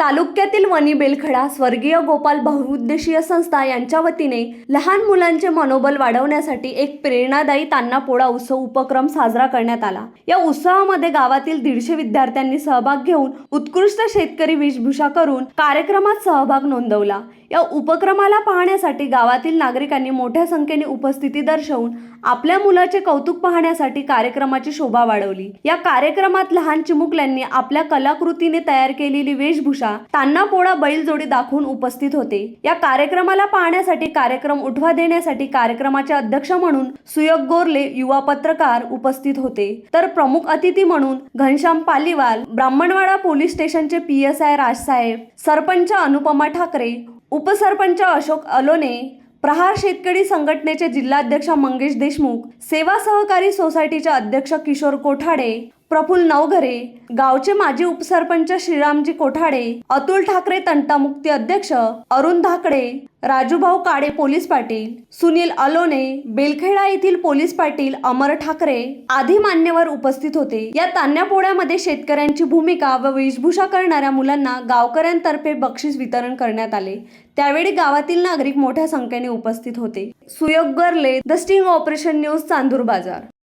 तालुक्यातील वनी बेलखडा स्वर्गीय गोपाल बहुउद्देशीय संस्था यांच्या वतीने लहान मुलांचे मनोबल वाढवण्यासाठी एक प्रेरणादायी तान्ना पोळा उत्सव उपक्रम साजरा करण्यात आला. या उत्सवामध्ये गावातील दीडशे विद्यार्थ्यांनी सहभाग घेऊन उत्कृष्ट शेतकरी वेशभूषा करून कार्यक्रमात सहभाग नोंदवला. या उपक्रमाला पाहण्यासाठी गावातील नागरिकांनी मोठ्या संख्येने उपस्थिती दर्शवून आपल्या मुलाचे कौतुक पाहण्यासाठी कार्यक्रमाची शोभा वाढवली. या कार्यक्रमात लहान चिमुकल्यांनी आपल्या कलाकृतीने तयार केलेली वेशभूषा तान्हा पोळा बैलजोडी दाखवून उपस्थित होते. या कार्यक्रमाला पाहण्यासाठी कार्यक्रम उठवा देण्यासाठी कार्यक्रमाचे अध्यक्ष म्हणून सुयोग गोरले युवा पत्रकार उपस्थित होते. तर प्रमुख अतिथी म्हणून घनश्याम पालीवाल ब्राह्मणवाडा पोलीस स्टेशनचे P S I Rajsaheb sarpanch Anupama Thakre उपसरपंच अशोक अलोने प्रहार शेतकरी संघटनेचे जिल्हाध्यक्ष मंगेश देशमुख सेवा सहकारी सोसायटीचे अध्यक्ष किशोर कोठाडे प्रफुल्ल नवघरे गावचे माजी उपसरपंच श्रीरामजी कोठाडे अतुल ठाकरे तंटामुक्ती अध्यक्ष अरुण धाकडे राजूभाऊ काळे पोलीस पाटील सुनील अलोने बेलखेडा येथील पोलीस पाटील अमर ठाकरे आदी मान्यवर उपस्थित होते. या तान्या पोळ्यामध्ये शेतकऱ्यांची भूमिका व वेशभूषा करणाऱ्या मुलांना गावकऱ्यांतर्फे बक्षीस वितरण करण्यात आले. त्यावेळी गावातील नागरिक मोठ्या संख्येने उपस्थित होते. Suyog Garle the sting operation news Chandur Bazar.